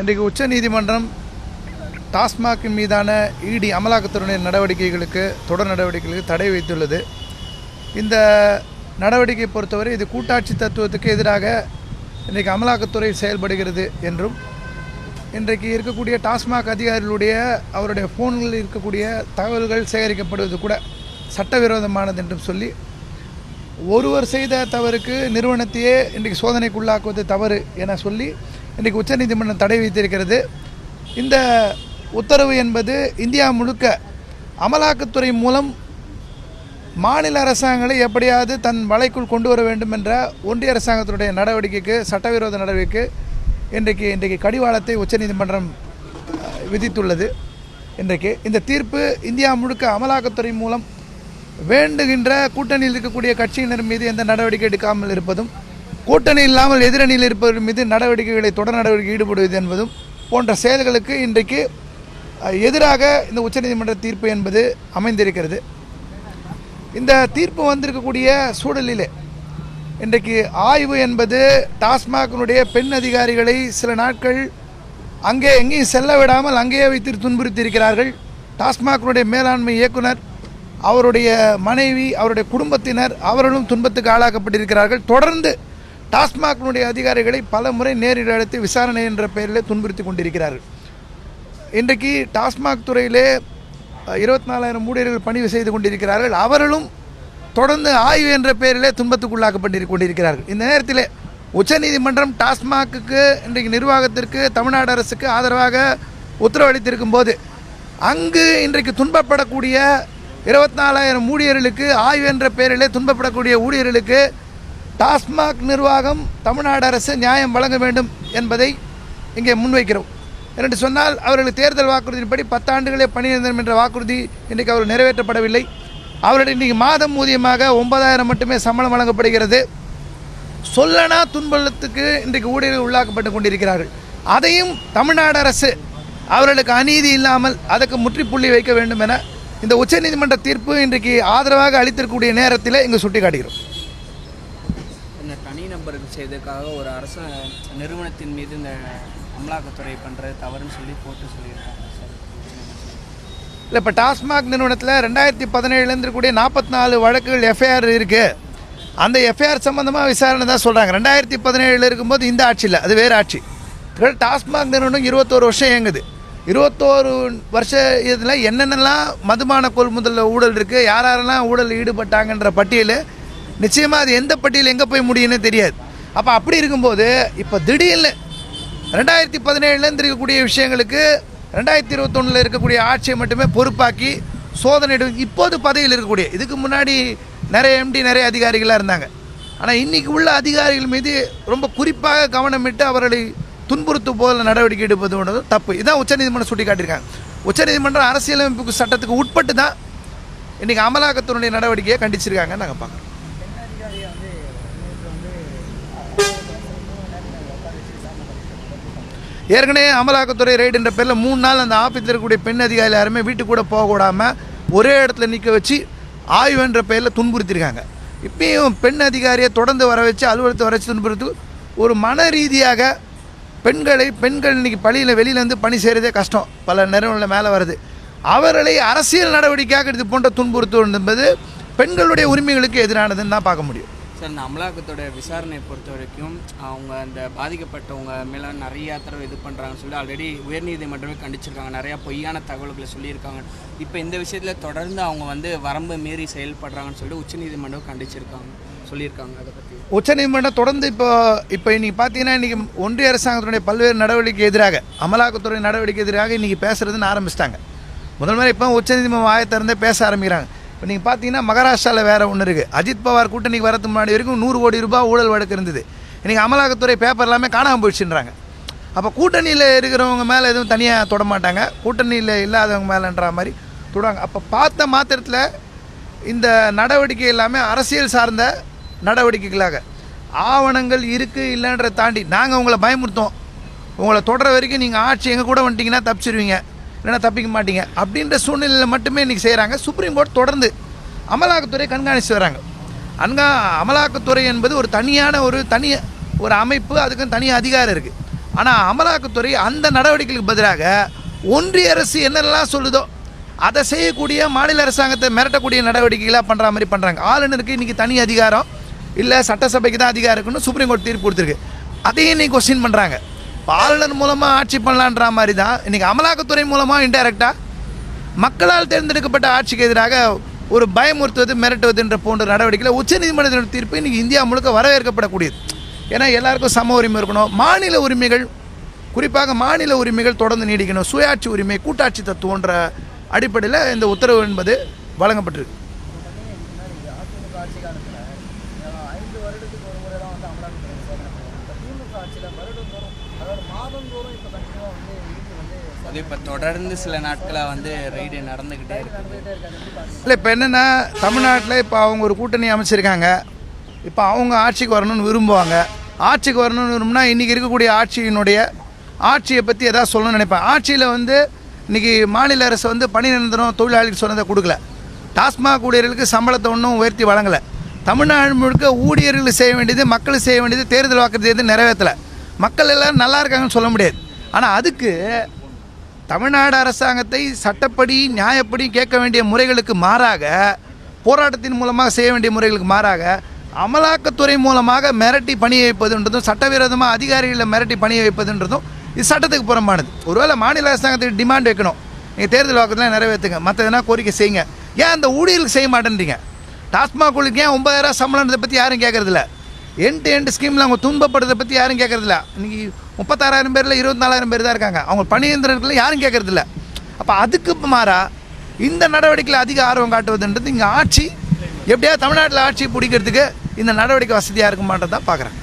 இன்றைக்கு உச்சநீதிமன்றம் டாஸ்மாகின் மீதான இடி அமலாக்கத்துறையினர் நடவடிக்கைகளுக்கு தொடர் நடவடிக்கைகளுக்கு தடை வைத்துள்ளது. இந்த நடவடிக்கை பொறுத்தவரை இது கூட்டாட்சி தத்துவத்துக்கு எதிராக இன்றைக்கு அமலாக்கத்துறை செயல்படுகிறது என்றும் இன்றைக்கு இருக்கக்கூடிய டாஸ்மாக் அதிகாரிகளுடைய அவருடைய ஃபோன்களில் இருக்கக்கூடிய தகவல்கள் சேகரிக்கப்படுவது கூட சட்டவிரோதமானது என்றும் சொல்லி ஒருவர் செய்த தவறுக்கு நிறுவனத்தையே இன்றைக்கு சோதனைக்குள்ளாக்குவது தவறு என சொல்லி இன்றைக்கு உச்சநீதிமன்றம் தடை வைத்திருக்கிறது இந்த உத்தரவு என்பது இந்தியா முழுக்க அமலாக்கத்துறை மூலம் மாநில அரசாங்கங்களை எப்படியாவது தன் வலைக்குள் கொண்டு வர வேண்டும் என்ற ஒன்றிய அரசாங்கத்தினுடைய நடவடிக்கைக்கு சட்டவிரோத நடவடிக்கைக்கு இன்றைக்கு இன்றைக்கு கடிவாளத்தை உச்சநீதிமன்றம் விதித்துள்ளது. இன்றைக்கு இந்த தீர்ப்பு இந்தியா முழுக்க அமலாக்கத்துறை மூலம் வேண்டுகின்ற கூட்டணியில் இருக்கக்கூடிய கட்சியினர் மீது எந்த நடவடிக்கை எடுக்காமல் இருப்பதும் கூட்டணி இல்லாமல் எதிரணியில் இருப்பவர் மீது நடவடிக்கைகளை தொடர் நடவடிக்கை ஈடுபடுவது என்பதும் போன்ற செயல்களுக்கு இன்றைக்கு எதிராக இந்த உச்சநீதிமன்ற தீர்ப்பு என்பது அமைந்திருக்கிறது. இந்த தீர்ப்பு வந்திருக்கக்கூடிய சூழலிலே இன்றைக்கு ஆய்வு என்பது டாஸ்மாகினுடைய பெண் அதிகாரிகளை சில நாட்கள் அங்கே எங்கேயும் செல்ல விடாமல் அங்கேயே வைத்து துன்புறுத்தியிருக்கிறார்கள். டாஸ்மாகினுடைய மேலாண்மை இயக்குனர் அவருடைய மனைவி அவருடைய குடும்பத்தினர் அவர்களும் துன்பத்துக்கு ஆளாக்கப்பட்டிருக்கிறார்கள். தொடர்ந்து டாஸ்மாக்னுடைய அதிகாரிகளை பல முறை நேரில் அழைத்து விசாரணை என்ற பெயரில் துன்புறுத்தி கொண்டிருக்கிறார்கள். இன்றைக்கு டாஸ்மாக் துறையிலே இருபத்தி நாலாயிரம் ஊழியர்கள் பணிவு செய்து கொண்டிருக்கிறார்கள். அவர்களும் தொடர்ந்து ஆய்வு என்ற பெயரிலே துன்பத்துக்குள்ளாக்கப்பட்டு கொண்டிருக்கிறார்கள். இந்த நேரத்தில் உச்சநீதிமன்றம் டாஸ்மாக்கு இன்றைக்கு நிர்வாகத்திற்கு தமிழ்நாடு அரசுக்கு ஆதரவாக உத்தரவளித்திருக்கும் போது அங்கு இன்றைக்கு துன்பப்படக்கூடிய இருபத்தி நாலாயிரம் ஊழியர்களுக்கு ஆய்வு என்ற பெயரிலே துன்பப்படக்கூடிய ஊழியர்களுக்கு டாஸ்மாக் நிர்வாகம் தமிழ்நாடு அரசு நியாயம் வழங்க வேண்டும் என்பதை இங்கே முன்வைக்கிறோம். என்று சொன்னால் அவர்களுக்கு தேர்தல் வாக்குறுதியின்படி பத்தாண்டுகளே பணியிருந்தோம் என்ற வாக்குறுதி இன்றைக்கு அவர் நிறைவேற்றப்படவில்லை. அவர்கள் இன்றைக்கு மாதம் ஊதியமாக ஒன்பதாயிரம் மட்டுமே சம்பளம் வழங்கப்படுகிறது. சொல்லனா துன்பத்துக்கு இன்றைக்கு ஊழியர்கள் உள்ளாக்கப்பட்டு கொண்டிருக்கிறார்கள். அதையும் தமிழ்நாடு அரசு அவர்களுக்கு அநீதி இல்லாமல் அதுக்கு முற்றுப்புள்ளி வைக்க வேண்டும் என இந்த உச்சநீதிமன்ற தீர்ப்பு இன்றைக்கு ஆதரவாக அளித்திருக்கக்கூடிய நேரத்தில் இங்கு சுட்டிக்காட்டுகிறோம். தனி நபருக்கு செய்ததுக்காக ஒரு அரசு நிறுவனத்தின் மீது இந்த அமலாக்கத்துறை பண்ணுறது தவறுன்னு சொல்லி போட்டு சொல்லியிருக்காங்க சார். இல்லை இப்போ டாஸ்மாக் நிறுவனத்தில் ரெண்டாயிரத்தி பதினேழுலேருந்து இருக்கக்கூடிய நாற்பத்தி நாலு வழக்குகள் எஃப்ஐஆர் இருக்குது அந்த எஃப்ஐஆர் சம்மந்தமாக விசாரணை தான் சொல்கிறாங்க ரெண்டாயிரத்தி பதினேழில் இருக்கும்போது இந்த ஆட்சியில் அது வேறு ஆட்சி. டாஸ்மாக் நிறுவனம் இருபத்தோரு வருஷம் இயங்குது. இருபத்தோரு வருஷ இதில் என்னென்னலாம் மதுபான கொள்முதலில் ஊழல் இருக்குது யார் யாரெல்லாம் ஊழல் ஈடுபட்டாங்கன்ற பட்டியல் நிச்சயமாக அது எந்த பட்டியல் எங்கே போய் முடியும்னு தெரியாது. அப்போ அப்படி இருக்கும்போது இப்போ திடீர்னு ரெண்டாயிரத்தி பதினேழுலேருந்து இருக்கக்கூடிய விஷயங்களுக்கு ரெண்டாயிரத்தி இருபத்தொன்னில் இருக்கக்கூடிய ஆட்சியை மட்டுமே பொறுப்பாக்கி சோதனை இப்போது பதவியில் இருக்கக்கூடிய இதுக்கு முன்னாடி நிறைய எம்டி நிறைய அதிகாரிகளாக இருந்தாங்க. ஆனால் இன்னைக்கு உள்ள அதிகாரிகள் மீது ரொம்ப குறிப்பாக கவனமிட்டு அவர்களை துன்புறுத்து போல நடவடிக்கை எடுப்பது தப்பு. இதான் உச்சநீதிமன்றம் சுட்டி காட்டியிருக்காங்க உச்சநீதிமன்றம் அரசியலமைப்பு சட்டத்துக்கு உட்பட்டு தான் இன்றைக்கி அமலாக்கத்தினுடைய நடவடிக்கையை கண்டிச்சிருக்காங்க நாங்கள் பார்க்குறோம். ஏற்கனவே அமலாக்கத்துறை ரைடு என்ற பேரில் மூணு நாள் அந்த ஆஃபீஸில் இருக்கக்கூடிய பெண் அதிகாரிகள் யாருமே வீட்டுக்கு கூட போகக்கூடாமல் ஒரே இடத்துல நிற்க வச்சு ஆய்வு என்ற பெயரில் துன்புறுத்தியிருக்காங்க. இப்பயும் பெண் அதிகாரியை தொடர்ந்து வர வச்சு அலுவலகத்தை வர வச்சு துன்புறுத்து ஒரு மன ரீதியாக பெண்களை பெண்கள் இன்றைக்கி பள்ளியில் வெளியிலேருந்து பணி செய்கிறதே கஷ்டம். பல நிறுவனங்கள் மேலே வருது. அவர்களை அரசியல் நடவடிக்கையாக இது போன்ற துன்புறுத்துவது என்பது பெண்களுடைய உரிமைகளுக்கு எதிரானதுன்னு தான் பார்க்க முடியும். சார் இந்த அமலாக்கத்தோட விசாரணையை பொறுத்த வரைக்கும் அவங்க அந்த பாதிக்கப்பட்டவங்க மேலே நிறைய தடவை இது பண்ணுறாங்கன்னு சொல்லி ஆல்ரெடி உயர்நீதிமன்றமே கண்டிச்சிருக்காங்க. நிறையா பொய்யான தகவல்களை சொல்லியிருக்காங்க. இப்போ இந்த விஷயத்தில் தொடர்ந்து அவங்க வந்து வரம்பு மீறி செயல்படுறாங்கன்னு சொல்லி உச்சநீதிமன்றம் கண்டிச்சிருக்காங்க. சொல்லியிருக்காங்க அதை பற்றி உச்சநீதிமன்றம் தொடர்ந்து இப்போ இப்போ இன்றைக்கி பார்த்தீங்கன்னா இன்றைக்கி ஒன்றிய அரசாங்கத்தினுடைய பல்வேறு நடவடிக்கை எதிராக அமலாக்கத்துறை நடவடிக்கை எதிராக இன்னைக்கு பேசுறதுன்னு ஆரம்பிச்சிட்டாங்க. முதல் முறை இப்போ உச்சநீதிமன்றம் வாயத்திறந்தே பேச ஆரம்பிக்கிறாங்க. இப்போ நீங்கள் பார்த்தீங்கன்னா மகாராஷ்டிராவில் வேறு ஒன்று இருக்குது அஜித் பவார் கூட்டணிக்கு வரதுக்கு முன்னாடி வரைக்கும் நூறு கோடி ரூபாய் ஊழல் வழக்கு இருந்தது. இன்றைக்கி அமலாக்கத்துறை பேப்பர் எல்லாமே காணாமல் போயிடுச்சுன்றாங்க. அப்போ கூட்டணியில் இருக்கிறவங்க மேலே எதுவும் தனியாக தொட மாட்டாங்க. கூட்டணியில் இல்லாதவங்க மேலேன்ற மாதிரி தொடுவாங்க. அப்போ பார்த்த மாத்திரத்தில் இந்த நடவடிக்கை எல்லாமே அரசியல் சார்ந்த நடவடிக்கைகளாக. ஆவணங்கள் இருக்குது இல்லைன்றதை தாண்டி நாங்கள் உங்களை பயமுறுத்தோம் உங்களை தொடர வரைக்கும் நீங்கள் ஆட்சி எங்கள் கூட வந்துட்டிங்கன்னா தப்பிச்சிருவீங்க. இல்லைன்னா தப்பிக்க மாட்டீங்க. அப்படின்ற சூழ்நிலையில் மட்டுமே இன்றைக்கி செய்கிறாங்க சுப்ரீம் கோர்ட் தொடர்ந்து அமலாக்கத்துறை கண்காணித்து வராங்க அன்கா அமலாக்கத்துறை என்பது ஒரு தனியான ஒரு தனி ஒரு அமைப்பு அதுக்கும் தனி அதிகாரம் இருக்குது ஆனால் அமலாக்கத்துறை அந்த நடவடிக்கைகளுக்கு பதிலாக ஒன்றிய அரசு என்னெல்லாம் சொல்லுதோ அதை செய்யக்கூடிய மாநில அரசாங்கத்தை மிரட்டக்கூடிய நடவடிக்கைகளாக பண்ணுற மாதிரி பண்ணுறாங்க ஆளுநருக்கு இன்றைக்கி தனி அதிகாரம் இல்லை சட்டசபைக்கு தான் அதிகாரம் இருக்குன்னு சுப்ரீம் கோர்ட் தீர்ப்பு கொடுத்துருக்கு. அதையும் இன்னைக்கு கொஸ்டின் பண்ணுறாங்க இப்போ ஆளுநர் மூலமாக ஆட்சி பண்ணலான்ற மாதிரி தான் இன்றைக்கி அமலாக்கத்துறை மூலமாக இன்டெரக்டாக மக்களால் தேர்ந்தெடுக்கப்பட்ட ஆட்சிக்கு எதிராக ஒரு பயமுறுத்துவது மிரட்டுவதுன்ற போன்ற நடவடிக்கையில் உச்சநீதிமன்றத்தின் தீர்ப்பு இன்றைக்கி இந்தியா முழுக்க வரவேற்கப்படக்கூடியது. ஏன்னா எல்லாருக்கும் சம உரிமை இருக்கணும். மாநில உரிமைகள் குறிப்பாக மாநில உரிமைகள் தொடர்ந்து நீடிக்கணும். சுயாட்சி உரிமை கூட்டாட்சி தத்துவன்ற அடிப்படையில் இந்த உத்தரவு என்பது வழங்கப்பட்டிருக்கு. ஐந்து வருடத்துக்கு ஒரு முறை தான் வந்து அமலாக்கத்துறை விசாரணை திமுக ஆட்சியில் வருடந்தோறும் அதாவது மாதந்தோறும் இப்போ கண்டிப்பாக வந்து வந்து அது இப்போ தொடர்ந்து சில நாட்களாக வந்து ரைடு நடந்துக்கிட்டே இல்லை இப்போ என்னென்னா தமிழ்நாட்டில் இப்போ அவங்க ஒரு கூட்டணி அமைச்சிருக்காங்க. இப்போ அவங்க ஆட்சிக்கு வரணும்னு விரும்புவாங்க. ஆட்சிக்கு வரணும்னு விரும்புனா இன்றைக்கி இருக்கக்கூடிய ஆட்சியினுடைய ஆட்சியை பற்றி எதாவது சொல்லணும்னு நினைப்பேன். ஆட்சியில் வந்து இன்றைக்கி மாநில அரசு வந்து பணி நிரந்தரம் தொழிலாளிக்கு சொன்னதை கொடுக்கல. டாஸ்மாக் ஊழியர்களுக்கு சம்பளத்தை ஒன்றும் உயர்த்தி வழங்கலை. தமிழ்நாடு முழுக்க ஊழியர்கள் செய்ய வேண்டியது மக்கள் செய்ய வேண்டியது தேர்தல் வாக்குறுதி எதுவும் நிறைவேற்றலை. மக்கள் எல்லோரும் நல்லா இருக்காங்கன்னு சொல்ல முடியாது. ஆனால் அதுக்கு தமிழ்நாடு அரசாங்கத்தை சட்டப்படி நியாயப்படி கேட்க வேண்டிய முறைகளுக்கு மாறாக போராட்டத்தின் மூலமாக செய்ய வேண்டிய முறைகளுக்கு மாறாக அமலாக்கத்துறை மூலமாக மிரட்டி பணி வைப்பதுன்றதும் சட்டவிரோதமாக அதிகாரிகளை மிரட்டி பணி வைப்பதுன்றதும் இது சட்டத்துக்கு புறம்பானது. ஒருவேளை மாநில அரசாங்கத்துக்கு டிமாண்ட் வைக்கணும். நீங்கள் தேர்தல் வாக்குறுதிலாம் நிறைவேற்றுங்க. மற்றதுனா கோரிக்கை செய்யுங்க. ஏன் அந்த ஊழியர்களுக்கு செய்ய மாட்டேன்றீங்க? டாஸ்மாக் ஊழியருக்கு ஏன் ஒன்பதாயிரம் சம்பளன்றதை பற்றி யாரும் கேட்கறதில்ல எண்ட் எண்ட் ஸ்கீமில் அவங்க துன்பப்படுறதை பற்றி யாரும் கேட்கறதில்ல இன்னைக்கு முப்பத்தாறாயிரம் பேரில் இருபத்தி நாலாயிரம் பேர் தான் இருக்காங்க. அவங்க பணியந்திரத்தில் யாரும் கேட்கறதில்ல அப்போ அதுக்கு மாறா இந்த நடவடிக்கையில் அதிக ஆர்வம் காட்டுவதுன்றது இங்கே ஆட்சி. எப்படியாவது தமிழ்நாட்டில் ஆட்சி பிடிக்கிறதுக்கு இந்த நடவடிக்கை வசதியாக இருக்குமான்றதான் பார்க்குறேன்